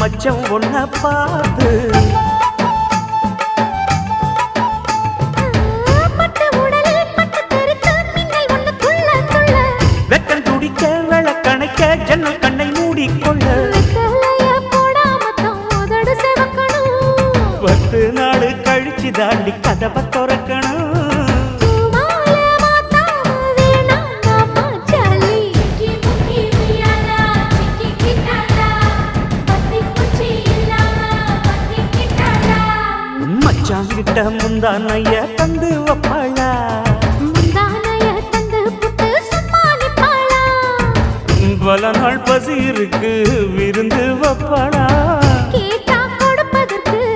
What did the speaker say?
மச்சம் ஒன்ன பார்த்து. வெக்கம் துடிக்க விளக்கணைக்க ஜன்னல் கண்ணை மூடிக்கொள்ள. பத்து நாள் கழிச்சு தாண்டி கதவை திறக்கணும். முந்தானைய தந்து வப்பாளா முந்தானைய தந்து நிப்பாளா பல நாள் பசி இருக்கு விருந்து வப்பாளா